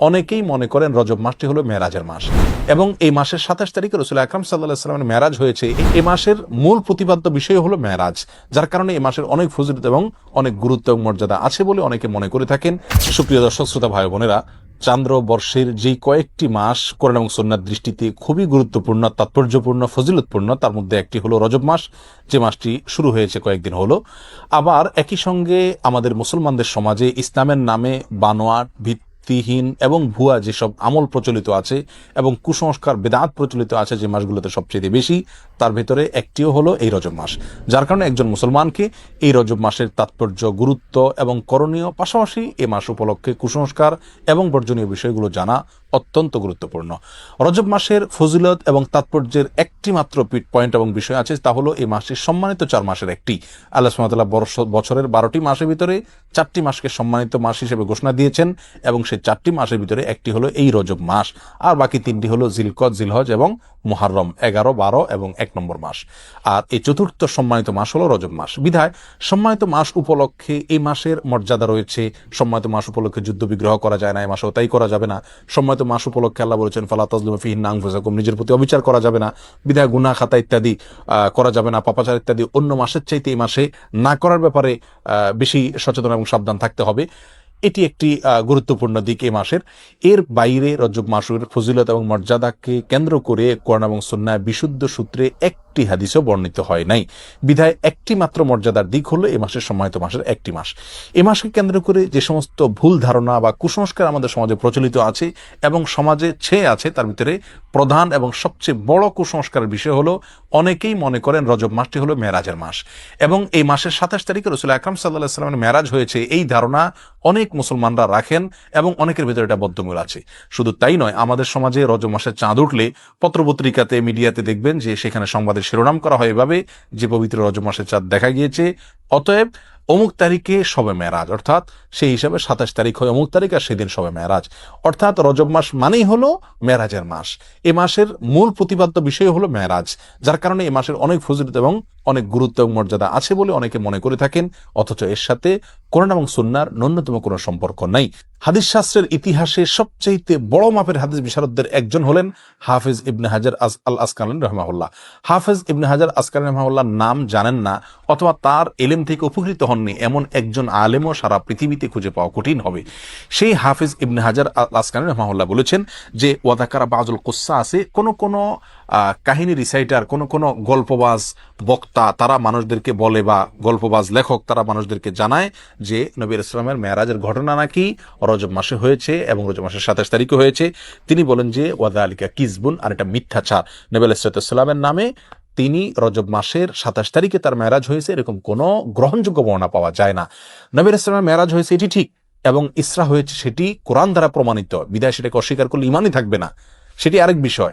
অনেকেই মনে করেন রজব মাসটি হলো মেরাজের মাস। এবং এই মাসের সাতাশ তারিখে রসুল আকরাম সাল্লাহ সাল্লামের মেরাজ হয়েছে। এই- মাসের মূল প্রতিপাদ্য বিষয় হলো মেরাজ যার কারণে এই মাসের অনেক ফজিলত এবং অনেক গুরুত্ব এবং মর্যাদা আছে বলে অনেকে মনে করে থাকেন। সুপ্রিয় দর্শক, শ্রোতা ভাই বোনেরা, চান্দ্র বর্ষের যেই কয়েকটি মাস কোরআন এবং সন্ন্যার দৃষ্টিতে খুবই গুরুত্বপূর্ণ, তাৎপর্যপূর্ণ, ফজিলতপূর্ণ, তার মধ্যে একটি হলো রজব মাস। যে মাসটি শুরু হয়েছে কয়েকদিন হলো। আবার একই সঙ্গে আমাদের মুসলমানদের সমাজে ইসলামের নামে বানোয়াট ভিত্তিহীন এবং ভুয়া যেসব আমল প্রচলিত আছে এবং কুসংস্কার, বেদাত প্রচলিত আছে যে মাসগুলোতে সবচেয়ে বেশি, তার ভেতরে একটিও হলো এই রজব মাস। যার কারণে একজন মুসলমানকে এই রজব মাসের তাৎপর্য, গুরুত্ব এবং করণীয় পাশাপাশি এ মাস উপলক্ষে কুসংস্কার এবং বর্জনীয় বিষয়গুলো জানা অত্যন্ত গুরুত্বপূর্ণ। রজব মাসের ফজিলত এবং তাৎপর্যের একটি মাত্র পয়েন্ট এবং বিষয় আছে, তা হলো এই মাসের সম্মানিত চার মাসের একটি। আল্লাহ সুমাতাল্লাহ বছরের বারোটি মাসের ভিতরে চারটি মাসকে সম্মানিত মাস হিসেবে ঘোষণা দিয়েছেন এবং সেই চারটি মাসের ভিতরে একটি হলো এই রজব মাস। আর বাকি তিনটি হলো জিলকদ জিলহজ এবং মুহাররম, এগারো, বারো এবং এক নম্বর মাস। আর এই চতুর্থ সম্মানিত মাস হলো রজব মাস। বিধায় সম্মানিত মাস উপলক্ষে এই মাসের মর্যাদা রয়েছে। সম্মানিত মাস উপলক্ষে যুদ্ধ বিগ্রহ করা যায় না, এই মাসেও তাই করা যাবে না। সম্মানিত মাস উপলক্ষে আল্লাহ বলেছেন, ফালা তাজলুম ফিহিন নিজের প্রতি অবিচার করা যাবে না। বিধায় গুনা খাতা ইত্যাদি করা যাবে না। পাপাচার ইত্যাদি অন্য মাসের চাইতে এই মাসে না করার ব্যাপারে বেশি সচেতন এবং সাবধান থাকতে হবে। এটি একটি গুরুত্বপূর্ণ দিক এই মাসের। এর বাইরে রজব মাসের ফজিলত এবং মর্যাদাকে কেন্দ্র করে কোরআন এবং সন্ন্যায় বিশুদ্ধ সূত্রে একটি হাদিসও বর্ণিত হয় নাই। বিধায় একটি মাত্র মর্যাদার দিক হলো এই মাসের সম্মানিত মাসের একটি মাস। এ মাসকে কেন্দ্র করে যে সমস্ত ভুল ধারণা বা কুসংস্কার আমাদের সমাজে প্রচলিত আছে এবং সমাজে ছেয়ে আছে, তার ভিতরে প্রধান এবং সবচেয়ে বড় কুসংস্কারের বিষয় হলো অনেকেই মনে করেন রজব মাসটি হলো মেরাজের মাস। এবং এই মাসের সাতাশ তারিখে রসুল আকরাম সাল্লাহ সাল্লামের মেরাজ হয়েছে এই ধারণা অনেক মুসলমানরা রাখেন এবং অনেকের ভিতরে এটা বদ্ধমূল আছে। শুধু তাই নয়, আমাদের সমাজে রজব মাসের চাঁদ উঠলে পত্রপত্রিকাতে, মিডিয়াতে দেখবেন যে সেখানে সংবাদের শিরোনাম করা হয় এভাবে যে পবিত্র রজ মাসের চাঁদ দেখা গিয়েছে। অতএব অমুক তারিখে সবে মেরাজ অর্থাৎ সেই হিসাবে সাতাশ তারিখ হয় অমুক তারিখ আর সেদিন সবে মেরাজ অর্থাৎ রজব মাস মানেই হলো মেরাজের মাস। এ মাসের মূল প্রতিপাদ্য বিষয় হলো মেরাজ যার কারণে এ মাসের অনেক ফজিলত এবং অনেক গুরুত্ব এবং মর্যাদা আছে বলে অনেকে মনে করে থাকেন, অথচ এর সাথে কোরআন এবং সুন্নার ন্যূনতম কোনো সম্পর্ক নাই। হাদিস শাস্ত্রের ইতিহাসে সবচেয়ে বড় মাপের হাদিস বিশারদদের একজন হলেন হাফিজ ইবনে হাজার আল আসকান রহমাহুল্লাহ। হাফিজ ইবনে হাজার আসকান রহমাহুল্লাহ নাম জানেন না, অথবা তার এলেম থেকে উপকৃত হননি এমন একজন আলেমও সারা পৃথিবীতে খুঁজে পাওয়া কঠিন হবে। সেই হাফিজ ইবনে হাজার আল আসকান রহমাহুল্লাহ বলেছেন যে, ওয়াদাকারা বাজুল কুসা আছে কোনো কোন কাহিনী রিসাইটার কোন কোন গল্পবাজ বক্তা, তারা মানুষদেরকে বলে বা গল্পবাজ লেখক, তারা মানুষদেরকে জানায় যে নবীর ইসলামের মেয়ারাজের ঘটনা নাকি রজব মাসে হয়েছে এবং রজব মাসের সাতাশ তারিখে হয়েছে। তিনি বলেন যে ওয়াদা আলিকা কিসবুন, আর এটা মিথ্যাচার। নবী আলাইসালামের নামে তিনি রজব মাসের সাতাশ তারিখে তার মেয়ারাজ হয়েছে, এরকম কোনো গ্রহণযোগ্য বর্ণনা পাওয়া যায় না। নবীর ইসলামের মেয়ারাজ হয়েছে, এটি ঠিক। এবং ইসরা হয়েছে, সেটি কোরআন দ্বারা প্রমাণিত। বিদায় সেটাকে অস্বীকার করলে ইমানই থাকবে না। সেটি আরেক বিষয়।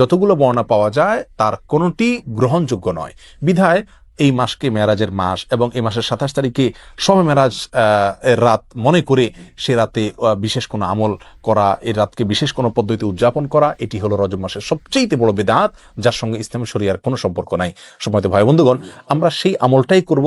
যতগুলো বর্ণনা পাওয়া যায়, তার কোনোটি গ্রহণযোগ্য নয়। বিধায় এই মাসকে মেরাজের মাস এবং এই মাসের সাতাশ তারিখে সবে মেরাজ এর রাত মনে করে সে রাতে বিশেষ কোনো আমল করা এই রাতকে বিশেষ কোনো পদ্ধতি উদযাপন করা, এটি হলো রজব মাসের সবচেয়ে বড় বেদাত, যার সঙ্গে ইসলাম শরিয়ার কোনো সম্পর্ক নাই। সময় ভাই বন্ধুগণ আমরা সেই আমলটাই করব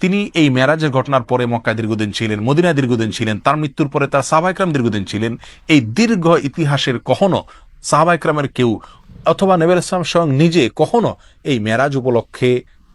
তিনি এই মেরাজের ঘটনার পরে মক্কায় দীর্ঘদিন ছিলেন, মদিনায় দীর্ঘদিন ছিলেন, তার মৃত্যুর পরে তার সাহবাইকরাম দীর্ঘদিন ছিলেন। এই দীর্ঘ ইতিহাসের কখনো সাহবাইকরামের কেউ অথবা নেবেল ইসলাম স্বয়ং নিজে কখনো এই মেরাজ উপলক্ষে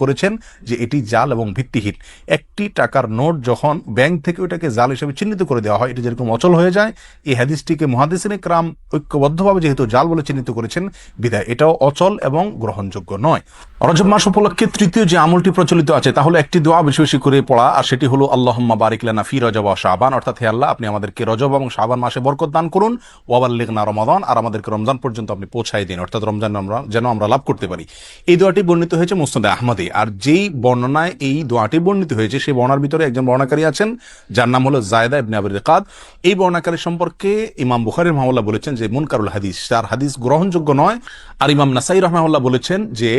করেছেন যে এটি জাল এবং ভিত্তিহীন। একটি টাকার নোট যখন ব্যাংক থেকে ওটাকে জাল হিসেবে চিহ্নিত করে দেওয়া হয়, এটি যেরকম অচল হয়ে যায়, এই হাদিসটিকে মহাদিসিন ক্রাম ঐক্যবদ্ধভাবে যেহেতু জাল বলে চিহ্নিত করেছেন, বিধায় এটাও অচল এবং গ্রহণযোগ্য নয়। রজব মাস উপলক্ষে তৃতীয় যে আমলটি প্রচলিত আছে, তাহলে একটি দোয়া বেশি বেশি করে পড়া, আর সেটি হলো, আল্লাহম্মা বারিক লানা ফি রজব ও শাবান অর্থাৎ হে আল্লাহ, আপনি আমাদেরকে রজব এবং শাবান মাসে বরকত দান করুন ওয়াবাল লেগনা রমাদান আর আমাদেরকে রমজান পর্যন্ত আপনি পৌঁছাই দিন, অর্থাৎ রমজান আমরা যেন আমরা লাভ করতে পারি। এই দোয়াটি বর্ণিত হয়েছে মুস্তদে আহমদে। আর যেই বর্ণনায় এই দোয়াটি বর্ণিত হয়েছে, সেই বর্ণার ভিতরে একজন বর্ণাকারী আছেন, যার নাম হলো জায়দা ইবনে আবির কাদ এই বর্ণাকারী সম্পর্কে ইমাম বুখারির মামলা বলেছেন যে, মুনকারুল হাদিস তার হাদিস গ্রহণযোগ্য নয়। আর ইমাম নাসাই রহমাউল্লাহ বলেছেন যে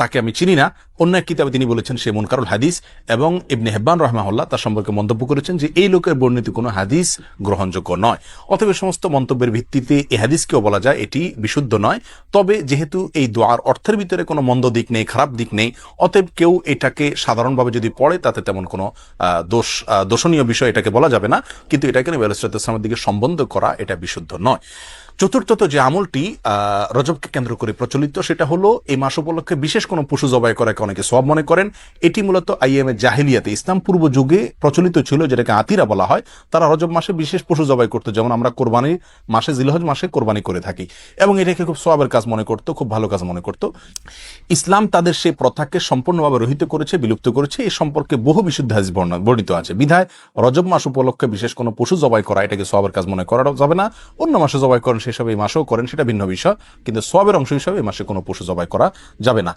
তাকে আমি চিনি না। অন্য এক কিতাবে তিনি বলেছেন সে মুনকারুল হাদিস এবং ইবনে হেব্বান রহমাউল্লাহ তার সম্পর্কে মন্তব্য করেছেন যে এই লোকের বর্ণিত কোনো হাদিস গ্রহণযোগ্য নয়। এ সমস্ত মন্তব্যের ভিত্তিতে এই হাদিসকেও বলা যায় এটি বিশুদ্ধ নয়। তবে যেহেতু এই দোয়ার অর্থের ভিতরে কোনো মন্দ দিক নেই, খারাপ দিক নেই, অতএব কেউ এটাকে সাধারণভাবে যদি পড়ে তাতে তেমন কোনো দোষ দোষণীয় বিষয় এটাকে বলা যাবে না। কিন্তু এটাকে নবী আলাইসালামের দিকে সম্বন্ধ করা এটা বিশুদ্ধ নয়। চতুর্থত যে আমলটি রজবকে কেন্দ্র করে প্রচলিত সেটা হলো, এই মাস উপলক্ষে বিশেষ কোনো পশু জবাই করাকে অনেকে সব মনে করেন। এটি মূলত আইএম এর জাহিলিয়াতে। ইসলাম পূর্ব যুগে প্রচলিত ছিল, যেটাকে আতিরা বলা হয়। তারা রজব মাসে বিশেষ পশু জবাই করতো, যেমন আমরা কোরবানির মাসে, জিলহজ মাসে কোরবানি করে থাকি। এবং এটাকে খুব সবাবের কাজ মনে করতো, খুব ভালো কাজ মনে করতো। ইসলাম তাদের সেই প্রথাকে সম্পূর্ণভাবে রহিত করেছে, বিলুপ্ত করেছে। এই সম্পর্কে বহু বিশুদ্ধ বর্ণনা- বর্ণিত আছে। বিধায় রজব মাস উপলক্ষে বিশেষ কোনো পশু জবাই করা এটাকে সবের কাজ মনে করা যাবে না। অন্য মাসে জবাই করেন, সেসব এই মাসেও করেন, সেটা ভিন্ন বিষয়। কিন্তু সবের অংশ হিসাবে এই মাসে কোনো পশু জবাই করা যাবে না।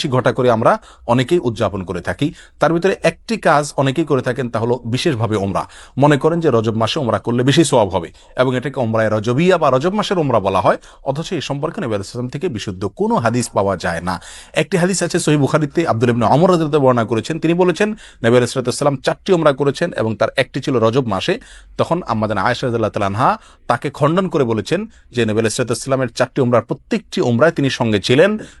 বেশি ঘটা করে আমরা অনেকেই উদযাপন করে থাকি। তার ভিতরে একটি কাজ অনেকেই করে থাকেন তা হলো বিশেষভাবে ওমরা মনে করেন যে রজব মাসে ওমরা করলে বেশি সওয়াব হবে এবং এটাকে ওমরায় রজবিয়া বা রজব মাসের ওমরা বলা হয়, অথচ এই সম্পর্কে নবী আলাইহিস সালাম থেকে বিশুদ্ধ কোনো হাদিস পাওয়া যায় না। একটি হাদিস আছে সহি বুখারিতে আব্দুল ইবনে অমর রাদিয়াল্লাহু বর্ণনা করেছেন। তিনি বলেছেন, নবী আলাইহিস সালাম চারটি ওমরা করেছেন এবং তার একটি ছিল রজব মাসে। তখন আমাদের রাদিয়াল্লাহু তাআলা তাকে খণ্ডন করে বলেছেন যে নবী আলাইহিস চারটি ওমরার প্রত্যেকটি ওমরায় তিনি সঙ্গে ছিলেন।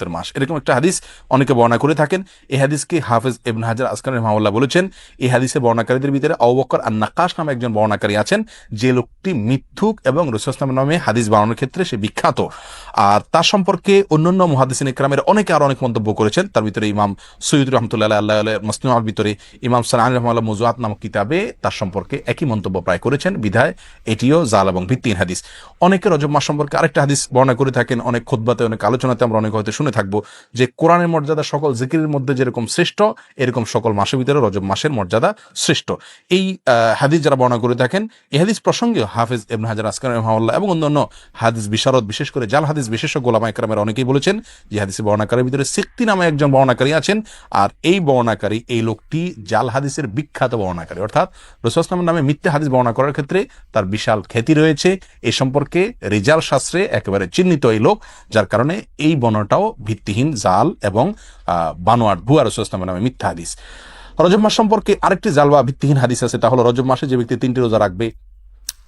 উম্মতের মাস। এরকম একটা হাদিস অনেকে বর্ণনা করে থাকেন। এই হাদিসকে হাফেজ ইবন হাজার আসকান রহমাউল্লাহ বলেছেন এই হাদিসে বর্ণাকারীদের ভিতরে অবকর আর নাকাশ নামে একজন বর্ণাকারী আছেন। যে লোকটি মিথ্যুক এবং রসুলাম নামে হাদিস বানানোর ক্ষেত্রে সে বিখ্যাত। আর তার সম্পর্কে অন্যান্য মহাদিসিন ইকরামের অনেকে আরও অনেক মন্তব্য করেছেন। তার ভিতরে ইমাম সৈয়দ রহমতুল্লাহ আল্লাহ মসলিমার ভিতরে ইমাম সালান রহমাল্লাহ মজুয়াত নামক কিতাবে তার সম্পর্কে একই মন্তব্য প্রায় করেছেন। বিধায় এটিও জাল এবং ভিত্তিহীন হাদিস। অনেকে রজব মাস সম্পর্কে আরেকটা হাদিস বর্ণনা করে থাকেন। অনেক খুদ্বাতে অনেক আলোচনাতে আমরা অনেক হয়তো শুনে থাকব যে কোরআনের মর্যাদা সকল জিকিরের মধ্যে যেরকম শ্রেষ্ঠ, এরকম সকল মাসের ভিতরে রজব মাসের মর্যাদা শ্রেষ্ঠ। এই হাদিস যারা বর্ণনা করে থাকেন, এই হাদিস প্রসঙ্গে হাফিজ ইবন হাজার আসকান রহমাল্লাহ এবং অন্যান্য হাদিস বিশারদ, বিশেষ করে জাল হাদিস বিশেষজ্ঞ গোলামা একরামের অনেকেই বলেছেন যে হাদিসে বর্ণাকারীর ভিতরে সিক্তি নামে একজন বর্ণাকারী আছেন আর এই বর্ণাকারী এই লোকটি জাল হাদিসের বিখ্যাত বর্ণাকারী অর্থাৎ রসুলামের নামে মিথ্যে হাদিস বর্ণনা করার ক্ষেত্রে তার বিশাল খ্যাতি রয়েছে। এই সম্পর্কে রেজাল শাস্ত্রে একেবারে চিহ্নিত এই লোক, যার কারণে এই বর্ণনাটাও ভিত্তিহীন জাল এবং বানোয়ার ভুয়া রসুলামের নামে মিথ্যা হাদিস। রজব মাস সম্পর্কে আরেকটি জাল বা ভিত্তিহীন হাদিস আছে তাহলে রজব মাসে যে ব্যক্তি তিনটি রোজা রাখবে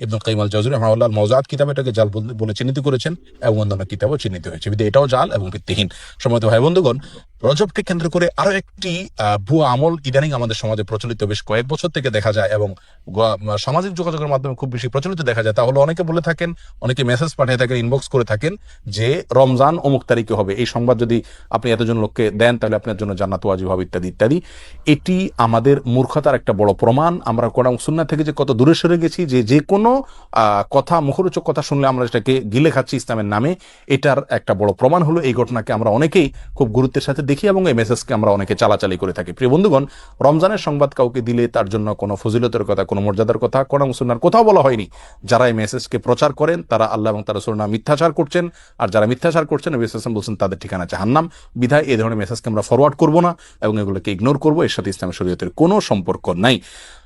ইবনুল কাইম আল জাজুর রহমাউল্লাহ মৌজাদ কিতাবে এটাকে জাল বলে- চিহ্নিত করেছেন, এবং অন্যান্য কিতাবও চিহ্নিত হয়েছে। বিধে এটাও জাল এবং ভিত্তিহীন। সময় ভাই বন্ধুগণ, রজবকে কেন্দ্র করে আরও একটি ভুয়া আমল ইদানিং আমাদের সমাজে প্রচলিত। বেশ কয়েক বছর থেকে দেখা যায় এবং সামাজিক যোগাযোগের মাধ্যমে খুব বেশি প্রচলিত দেখা যায়। তাহলে অনেকে বলে থাকেন, অনেকে মেসেজ পাঠিয়ে থাকেন ইনবক্স করে থাকেন যে রমজান অমুক তারিখে হবে। এই সংবাদ যদি আপনি এতজন লোককে দেন, তাহলে আপনার জন্য জান্নাত, ওয়াজিব হবে, ইত্যাদি ইত্যাদি। এটি আমাদের মূর্খতার একটা বড় প্রমাণ। আমরা কোরআন সুন্না থেকে যে কত দূরে সরে গেছি, যে যে কোনো আহ, কথা মুখরোচক কথা শুনলে আমরা সেটাকে গিলে খাচ্ছি ইসলামের নামে। এটার একটা বড় প্রমাণ হলো এই ঘটনাকে আমরা অনেকেই খুব গুরুত্বের সাথে দেখি এবং এই মেসেজকে আমরা অনেকে চালাচালি করে থাকি। প্রিয় বন্ধুগণ রমজানের সংবাদ কাউকে দিলে তার জন্য কোনো ফজিলতের কথা কোনো মর্যাদার কথা কোরআন সুন্নার কোথাও বলা হয়নি। যারা এই মেসেজকে প্রচার করেন তারা আল্লাহ এবং তারা সুন্না মিথ্যাচার করছেন। আর যারা মিথ্যাচার করছেন নবী সাল্লাল্লাহু বলছেন তাদের ঠিকানা জাহান্নাম। বিধায় এই ধরনের মেসেজকে আমরা ফরওয়ার্ড করব না এবং এগুলোকে ইগনোর করব। এর সাথে ইসলামের শরীয়তের কোনো সম্পর্ক নাই।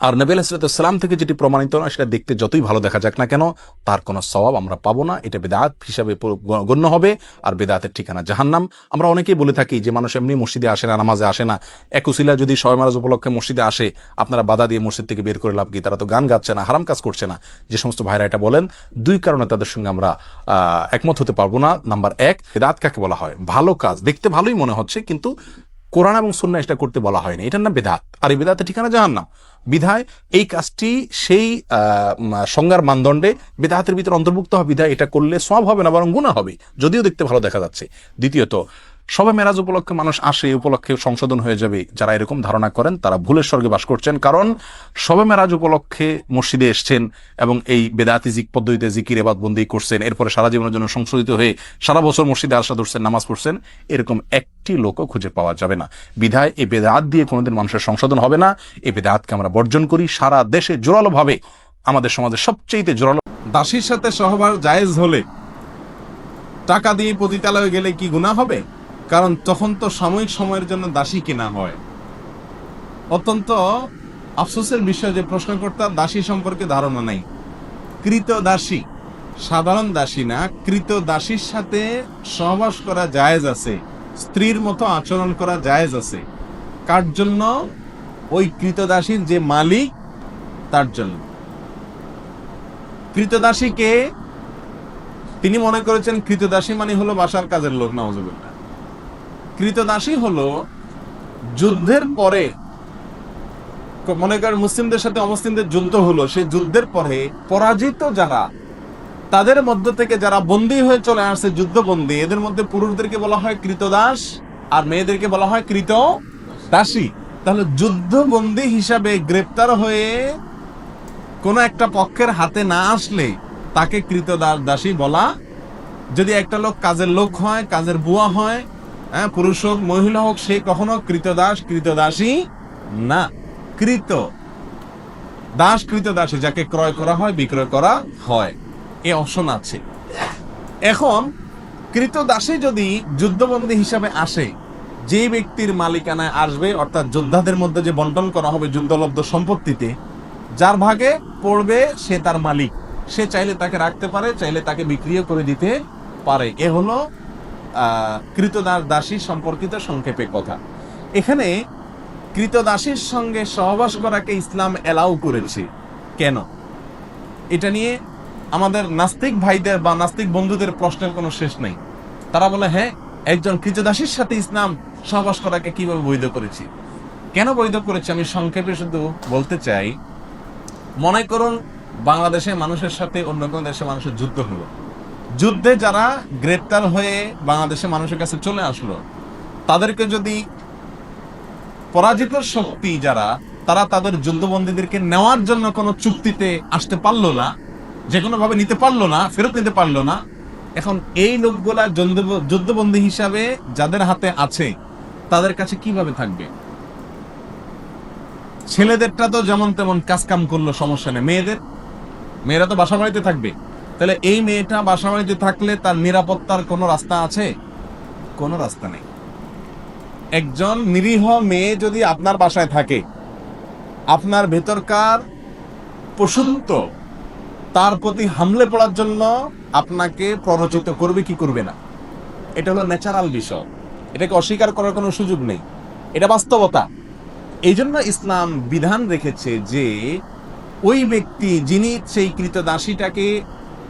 আর নবী আলাইসালাম থেকে যেটি প্রমাণিত নয়, সেটা দেখতে যতই ভালো দেখা যাক না কেন, তার কোনো স্বভাব আমরা পাবো না। এটা বেদাত হিসাবে গণ্য হবে আর বেদাতের ঠিকানা জাহান্নাম। আমরা অনেকেই বলে থাকি যে মানুষ এমনি মসজিদে আসে না, নামাজে আসে না। একুশিলা যদি সবাই মারাজ উপলক্ষে মসজিদে আসে, আপনারা বাধা দিয়ে মসজিদ থেকে বের করে লাভ কি? তারা তো গান গাচ্ছে না, হারাম কাজ করছে না। যে সমস্ত ভাইরা এটা বলেন, দুই কারণে তাদের সঙ্গে আমরা একমত হতে পারব না। নাম্বার এক, বেদাত কাকে বলা হয়? ভালো কাজ। দেখতে ভালোই মনে হচ্ছে, কিন্তু কোরআন এবং সুন্না এটা করতে বলা হয়নি। এটার নাম বেদাত। আর এই বেদাতের ঠিকানা জাহান্নাম। বিধায় এই কাজটি সেই সংজ্ঞার মানদণ্ডে বিধাহাতের ভিতরে অন্তর্ভুক্ত হওয়া বিধায় এটা করলে সব হবে না, বরং গুণা হবে। যদিও দেখতে ভালো দেখা যাচ্ছে। দ্বিতীয়ত সবে মেরাজ উপলক্ষে মানুষ আসে, এই উপলক্ষে সংশোধন হয়ে যাবে। যারা এরকম ধারণা করেন, তারা ভুলের স্বর্গে বাস করছেন। কারণ সবে মেরাজ উপলক্ষে মসজিদে এসছেন এবং এই বেদাতি জিক পদ্ধতিতে জিকির এবাদ বন্দি করছেন। এরপরে সারা জীবনের জন্য সংশোধিত হয়ে সারা বছর মসজিদে আসা ধরছেন, নামাজ পড়ছেন। এরকম একটি লোকও খুঁজে পাওয়া যাবে না। বিধায় এই বেদাত দিয়ে কোনোদিন মানুষের সংশোধন হবে না। এই বেদাতকে আমরা বর্জন করি সারা দেশে জোরালোভাবে। আমাদের সমাজে সবচেয়ে জোরালো দাসীর সাথে সহবাস জায়েজ হলে টাকা দিয়ে পতিতালয়ে গেলে কি গুণা হবে? কারণ তখন তো সাময়িক সময়ের জন্য দাসী কেনা হয়। অত্যন্ত আফসোসের বিষয় যে প্রশ্নকর্তার দাসী সম্পর্কে ধারণা নাই। কৃত দাসী, সাধারণ দাসী না, কৃত দাসীর সাথে সহবাস করা জায়েজ আছে, স্ত্রীর মতো আচরণ করা জায়েজ আছে। কার জন্য? ওই কৃতদাসীর যে মালিক, তার জন্য। কৃতদাসীকে তিনি মনে করেছেন কৃতদাসী মানে হলো বাসার কাজের লোক নওয়াজুবিল্লাহ কৃতদাসী হলো যুদ্ধের পরে, মনে করেন মুসলিমদের সাথে অমুসলিমদের যুদ্ধ হলো সেই যুদ্ধের পরে পরাজিত যারা, তাদের মধ্য থেকে যারা বন্দী হয়ে চলে আসছে যুদ্ধবন্দী, এদের মধ্যে পুরুষদেরকে বলা হয় কৃতদাস আর মেয়েদেরকে বলা হয় কৃত দাসী তাহলে যুদ্ধবন্দী হিসাবে গ্রেপ্তার হয়ে কোনো একটা পক্ষের হাতে না আসলে তাকে কৃতদাস দাসী বলা, যদি একটা লোক কাজের লোক হয়, কাজের বুয়া হয় হ্যাঁ পুরুষ হোক, মহিলা হোক, সে কখনো কৃতদাস, কৃতদাসী না। কৃত। দাস, কৃতদাসী, যাকে ক্রয় করা হয়, বিক্রয় করা হয়। এ অপশন আছে। এখন, কৃতদাসী যদি যুদ্ধবন্দী হিসাবে আসে যে ব্যক্তির মালিকানায় আসবে, অর্থাৎ যোদ্ধাদের মধ্যে যে বন্টন করা হবে যুদ্ধলব্ধ সম্পত্তিতে, যার ভাগে পড়বে সে তার মালিক। সে চাইলে তাকে রাখতে পারে, চাইলে তাকে বিক্রিও করে দিতে পারে। এ হলো কৃতদাস দাসী সম্পর্কিত সংক্ষেপে কথা। এখানে কৃতদাসীর সঙ্গে সহবাস করাকে ইসলাম এলাউ করেছে। কেন? এটা নিয়ে আমাদের নাস্তিক ভাইদের বা নাস্তিক বন্ধুদের প্রশ্নের কোনো শেষ নেই। তারা বলে হ্যাঁ একজন কৃতদাসীর সাথে ইসলাম সহবাস করাকে কীভাবে বৈধ করেছি? কেন বৈধ করেছি? আমি সংক্ষেপে শুধু বলতে চাই, মনে করুন বাংলাদেশে মানুষের সাথে অন্য কোনো দেশের মানুষের যুদ্ধ হলো। যুদ্ধে যারা গ্রেপ্তার হয়ে বাংলাদেশের মানুষের কাছে চলে আসলো, তাদেরকে যদি পরাজিত শক্তি যারা, তারা তাদের যুদ্ধবন্দীদেরকে নেওয়ার জন্য কোনো চুক্তিতে আসতে পারল না, যে কোনো ভাবে নিতে পারল না, ফেরত নিতে পারল না, এখন এই লোকগুলা যুদ্ধ- যুদ্ধবন্দী হিসাবে যাদের হাতে আছে, তাদের কাছে কীভাবে থাকবে? ছেলেদেরটা তো যেমন তেমন কাজ কাম করল, সমস্যা নেই। মেয়েদের, মেয়েরা তো বাসা বাড়িতে থাকবে। তাহলে এই মেয়েটা বাসা বাড়িতে থাকলে তার নিরাপত্তার কোনো রাস্তা আছে? কোনো রাস্তা নেই। একজন নিরীহ মেয়ে যদি আপনার বাসায় থাকে, আপনার ভেতরকার পশুত্ব তার প্রতি হামলে পড়ার জন্য আপনাকে প্ররোচিত করবে কি করবে না? এটা হলো ন্যাচারাল বিষয়। এটাকে অস্বীকার করার কোনো সুযোগ নেই। এটা বাস্তবতা। এই জন্য ইসলাম বিধান রেখেছে যে, ওই ব্যক্তি যিনি সেই কৃতদাসীটাকে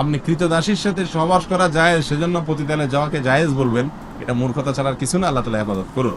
আপনি কৃতদাসীর সাথে সহবাস করা যায় সেজন্য প্রতিদানে যাওয়াকে জায়েজ বলবেন। এটা মূর্খতা ছাড়ার কিছু না, আল্লাহ তালা হেফাজত করুন